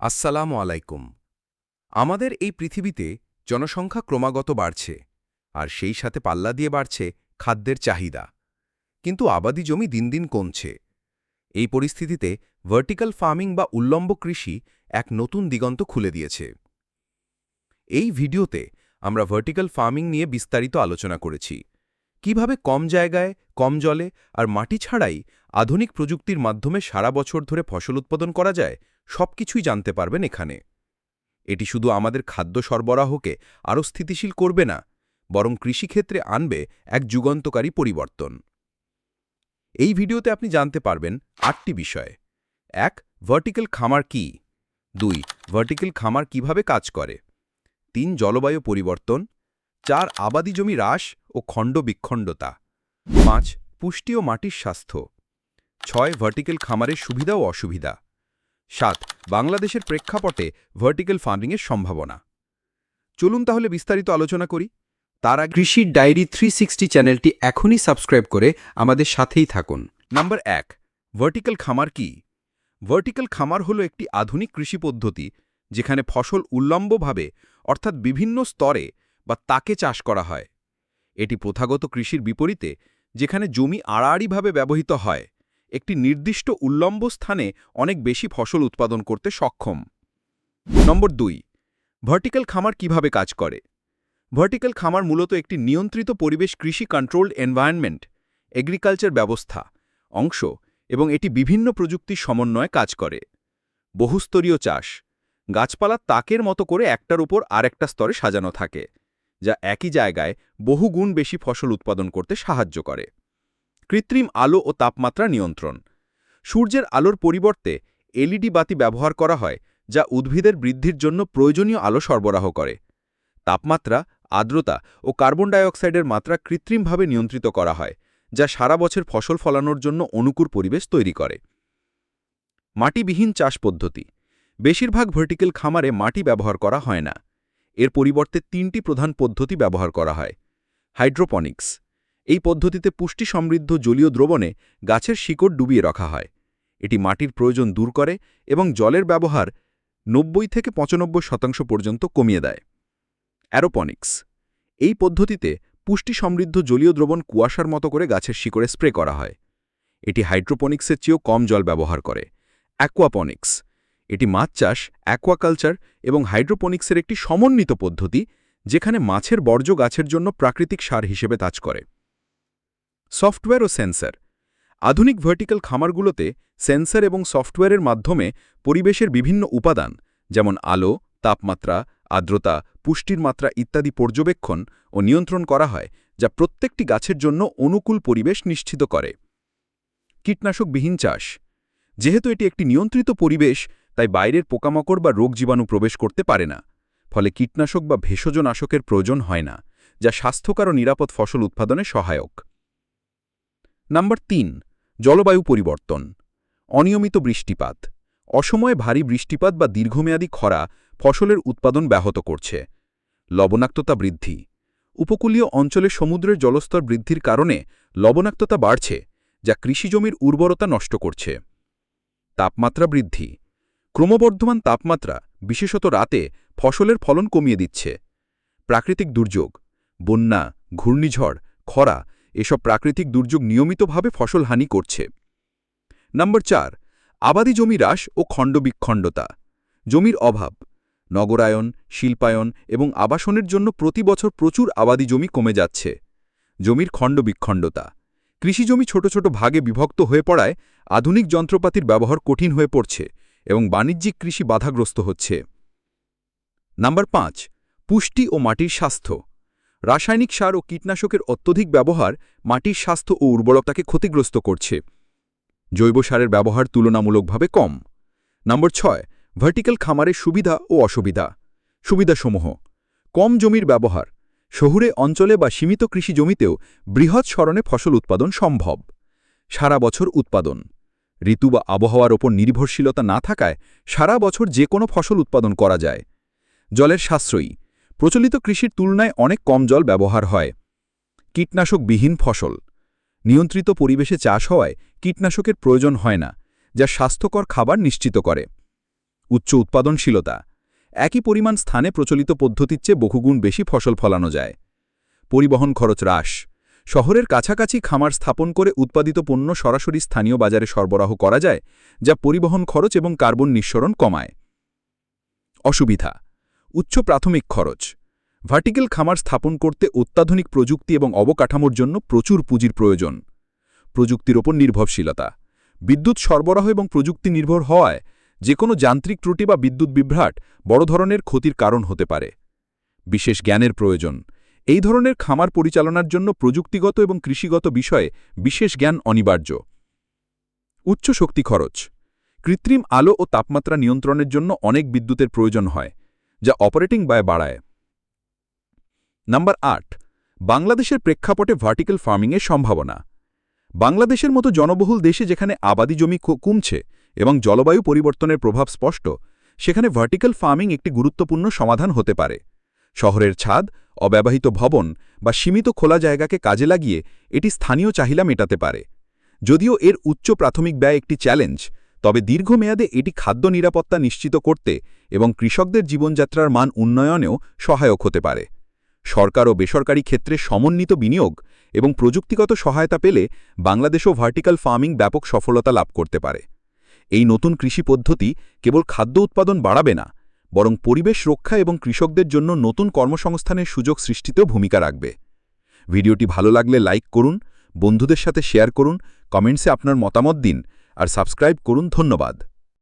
আসসালামু আলাইকুম। আমাদের এই পৃথিবীতে জনসংখ্যা ক্রমাগত বাড়ছে, আর সেই সাথে পাল্লা দিয়ে বাড়ছে খাদ্যের চাহিদা। কিন্তু আবাদি জমি দিন দিন কমছে। এই পরিস্থিতিতে ভার্টিক্যাল ফার্মিং বা উল্লম্ব কৃষি এক নতুন দিগন্ত খুলে দিয়েছে। এই ভিডিওতে আমরা ভার্টিক্যাল ফার্মিং নিয়ে বিস্তারিত আলোচনা করেছি। কীভাবে কম জায়গায়, কম জলে আর মাটি ছাড়াই আধুনিক প্রযুক্তির মাধ্যমে সারা বছর ধরে ফসল উৎপাদন করা যায় সবকিছুই জানতে পারবেন এখানে। এটি শুধু আমাদের খাদ্য সরবরাহকে আরও স্থিতিশীল করবে না, বরং কৃষিক্ষেত্রে আনবে এক যুগান্তকারী পরিবর্তন। এই ভিডিওতে আপনি জানতে পারবেন আটটি বিষয়। এক ভার্টিক্যাল খামার কি? দুই ভার্টিক্যাল খামার কীভাবে কাজ করে? তিন, জলবায়ু পরিবর্তন। চার, আবাদি জমি হ্রাস। ও খণ্ড বিখণ্ডতা পাঁচ, পুষ্টি ও মাটির স্বাস্থ্য। ছয় ভার্টিক্যাল খামারের সুবিধা ও অসুবিধা। সাত, বাংলাদেশের প্রেক্ষাপটে ভার্টিক্যাল ফার্মিংয়ের সম্ভাবনা। চলুন তাহলে বিস্তারিত আলোচনা করি। তারা কৃষির ডায়েরি থ্রি চ্যানেলটি এখনই সাবস্ক্রাইব করে আমাদের সাথেই থাকুন। নাম্বার এক ভার্টিক্যাল খামার কি? ভার্টিক্যাল খামার হল একটি আধুনিক কৃষি পদ্ধতি যেখানে ফসল উল্লম্বভাবে, অর্থাৎ বিভিন্ন স্তরে বা তাকে চাষ করা হয়। এটি প্রথাগত কৃষির বিপরীতে, যেখানে জমি আড়াআড়িভাবে ব্যবহৃত হয়। একটি নির্দিষ্ট উল্লম্ব স্থানে অনেক বেশি ফসল উৎপাদন করতে সক্ষম। নম্বর দুই, ভার্টিক্যাল খামার কীভাবে কাজ করে? ভার্টিক্যাল খামার মূলত একটি নিয়ন্ত্রিত পরিবেশ কৃষি কন্ট্রোলড এনভায়রনমেন্ট, এগ্রিকালচার ব্যবস্থা, অংশ, এবং এটি বিভিন্ন প্রযুক্তির সমন্বয়ে কাজ করে। বহুস্তরীয় চাষ, গাছপালা তাকের মতো করে একটার উপর আরেকটা স্তরে সাজানো থাকে। যা একই জায়গায় বহুগুণ বেশি ফসল উৎপাদন করতে সাহায্য করে। কৃত্রিম আলো ও তাপমাত্রা নিয়ন্ত্রণ। সূর্যের আলোর পরিবর্তে এলইডি বাতি ব্যবহার করা হয়, যা উদ্ভিদের বৃদ্ধির জন্য প্রয়োজনীয় আলো সরবরাহ করে। তাপমাত্রা, আর্দ্রতা ও কার্বন ডাইঅক্সাইডের মাত্রা কৃত্রিমভাবে নিয়ন্ত্রিত করা হয়, যা সারা বছর ফসল ফলানোর জন্য অনুকূল পরিবেশ তৈরি করে। মাটিবিহীন চাষ পদ্ধতি। বেশিরভাগ ভার্টিক্যাল খামারে মাটি ব্যবহার করা হয় না। এর পরিবর্তে তিনটি প্রধান পদ্ধতি ব্যবহার করা হয়। হাইড্রোপনিক্স। এই পদ্ধতিতে পুষ্টি সমৃদ্ধ জলীয় দ্রবণে গাছের শিকড় ডুবিয়ে রাখা হয়। এটি মাটির প্রয়োজন দূর করে এবং জলের ব্যবহার নব্বই থেকে পঁচানব্বই শতাংশ পর্যন্ত কমিয়ে দেয়। অ্যারোপনিক্স। এই পদ্ধতিতে পুষ্টি সমৃদ্ধ জলীয় দ্রবণ কুয়াশার মতো করে গাছের শিকড়ে স্প্রে করা হয়। এটি হাইড্রোপনিক্সের চেয়েও কম জল ব্যবহার করে। অ্যাকোয়াপনিক্স। এটি মাছ চাষ অ্যাকোয়াকালচার এবং হাইড্রোপনিক্সের একটি সমন্বিত পদ্ধতি, যেখানে মাছের বর্জ্য গাছের জন্য প্রাকৃতিক সার হিসেবে কাজ করে। সফটওয়্যার ও সেন্সর। আধুনিক ভার্টিক্যাল খামারগুলোতে সেন্সর এবং সফটওয়্যারের মাধ্যমে পরিবেশের বিভিন্ন উপাদান, যেমন আলো, তাপমাত্রা, আর্দ্রতা, পুষ্টির মাত্রা ইত্যাদি পর্যবেক্ষণ ও নিয়ন্ত্রণ করা হয়, যা প্রত্যেকটি গাছের জন্য অনুকূল পরিবেশ নিশ্চিত করে। কীটনাশকবিহীন চাষ। যেহেতু এটি একটি নিয়ন্ত্রিত পরিবেশ তাই বাইরের পোকামাকড় বা রোগ জীবাণু প্রবেশ করতে পারে না। ফলে কীটনাশক বা ভেষজনাশকের প্রয়োজন হয় না, যা স্বাস্থ্যকর ও নিরাপদ ফসল উৎপাদনে সহায়ক। নাম্বার তিন, জলবায়ু পরিবর্তন। অনিয়মিত বৃষ্টিপাত। অসময়ে ভারী বৃষ্টিপাত বা দীর্ঘমেয়াদী খরা ফসলের উৎপাদন ব্যাহত করছে। লবণাক্ততা বৃদ্ধি। উপকূলীয় অঞ্চলে সমুদ্রের জলস্তর বৃদ্ধির কারণে লবণাক্ততা বাড়ছে, যা কৃষিজমির উর্বরতা নষ্ট করছে। তাপমাত্রা বৃদ্ধি। ক্রমবর্ধমান তাপমাত্রা, বিশেষত রাতে, ফসলের ফলন কমিয়ে দিচ্ছে। প্রাকৃতিক দুর্যোগ, বন্যা, ঘূর্ণিঝড়, খরা, এসব প্রাকৃতিক দুর্যোগ নিয়মিতভাবে ফসল হানি করছে। নম্বর চার, আবাদি জমি হ্রাস ও খণ্ডবিখণ্ডতা। জমির অভাব, নগরায়ন, শিল্পায়ন এবং আবাসনের জন্য প্রতি বছর প্রচুর আবাদি জমি কমে যাচ্ছে। জমির খণ্ডবিখণ্ডতা কৃষিজমি ছোট ছোট ভাগে বিভক্ত হয়ে পড়ায় আধুনিক যন্ত্রপাতির ব্যবহার কঠিন হয়ে পড়ছে। এবং বাণিজ্যিক কৃষি বাধাগ্রস্ত হচ্ছে। নাম্বার পাঁচ, পুষ্টি ও মাটির স্বাস্থ্য। রাসায়নিক সার ও কীটনাশকের অত্যধিক ব্যবহার মাটির স্বাস্থ্য ও উর্বরতাকে ক্ষতিগ্রস্ত করছে। জৈব সারের ব্যবহার তুলনামূলকভাবে কম। নম্বর ছয়, ভার্টিক্যাল খামারের সুবিধা ও অসুবিধা। সুবিধাসমূহ, কম জমির ব্যবহার, শহুরে অঞ্চলে বা সীমিত কৃষি জমিতেও বৃহৎ স্মরণে ফসল উৎপাদন সম্ভব। সারা বছর উৎপাদন। ঋতু বা আবহাওয়ার ওপর নির্ভরশীলতা না থাকায় সারা বছর যে কোনো ফসল উৎপাদন করা যায়। জলের সাশ্রয়ী। প্রচলিত কৃষির তুলনায় অনেক কম জল ব্যবহার হয়। কীটনাশকবিহীন ফসল। নিয়ন্ত্রিত পরিবেশে চাষ হওয়ায় কীটনাশকের প্রয়োজন হয় না, যা স্বাস্থ্যকর খাবার নিশ্চিত করে। উচ্চ উৎপাদনশীলতা। একই পরিমাণ স্থানে প্রচলিত পদ্ধতির চেয়ে বহুগুণ বেশি ফসল ফলানো যায়। পরিবহন খরচ হ্রাস। শহরের কাছাকাছি খামার স্থাপন করে উৎপাদিত পণ্য সরাসরি স্থানীয় বাজারে সরবরাহ করা যায়, যা পরিবহন খরচ এবং কার্বন নিঃসরণ কমায়। অসুবিধা, উচ্চ প্রাথমিক খরচ। ভার্টিক্যাল খামার স্থাপন করতে অত্যাধুনিক প্রযুক্তি এবং অবকাঠামোর জন্য প্রচুর পুঁজির প্রয়োজন। প্রযুক্তির ওপর নির্ভরশীলতা। বিদ্যুৎ সরবরাহ এবং প্রযুক্তি নির্ভর হওয়ায় যে কোনো যান্ত্রিক ত্রুটি বা বিদ্যুৎ বিভ্রাট বড় ধরনের ক্ষতির কারণ হতে পারে। বিশেষ জ্ঞানের প্রয়োজন। এই ধরনের খামার পরিচালনার জন্য প্রযুক্তিগত এবং কৃষিগত বিষয়ে বিশেষ জ্ঞান অনিবার্য। উচ্চ শক্তি খরচ। কৃত্রিম আলো ও তাপমাত্রা নিয়ন্ত্রণের জন্য অনেক বিদ্যুতের প্রয়োজন হয়, যা অপারেটিং ব্যয় বাড়ায়। নাম্বার আট। বাংলাদেশের প্রেক্ষাপটে ভার্টিক্যাল ফার্মিংয়ের সম্ভাবনা। বাংলাদেশের মতো জনবহুল দেশে যেখানে আবাদি জমি কমছে এবং জলবায়ু পরিবর্তনের প্রভাব স্পষ্ট, সেখানে ভার্টিক্যাল ফার্মিং একটি গুরুত্বপূর্ণ সমাধান হতে পারে। শহরের ছাদ, অব্যবহৃত ভবন বা সীমিত খোলা জায়গাকে কাজে লাগিয়ে এটি স্থানীয় চাহিদা মেটাতে পারে। যদিও এর উচ্চ প্রাথমিক ব্যয় একটি চ্যালেঞ্জ, তবে দীর্ঘমেয়াদে এটি খাদ্য নিরাপত্তা নিশ্চিত করতে এবং কৃষকদের জীবনযাত্রার মান উন্নয়নেও সহায়ক হতে পারে। সরকার ও বেসরকারি ক্ষেত্রে সমন্বিত বিনিয়োগ এবং প্রযুক্তিগত সহায়তা পেলে বাংলাদেশও ভার্টিক্যাল ফার্মিং ব্যাপক সফলতা লাভ করতে পারে। এই নতুন কৃষি পদ্ধতি কেবল খাদ্য উৎপাদন বাড়াবে না বরং পরিবেশ রক্ষা এবং কৃষকদের জন্য নতুন কর্মসংস্থানের সুযোগ সৃষ্টিতেও ভূমিকা রাখবে। ভিডিওটি ভালো লাগলে লাইক করুন, বন্ধুদের সাথে শেয়ার করুন, কমেন্টসে আপনার মতামত দিন, আর সাবস্ক্রাইব করুন ধন্যবাদ।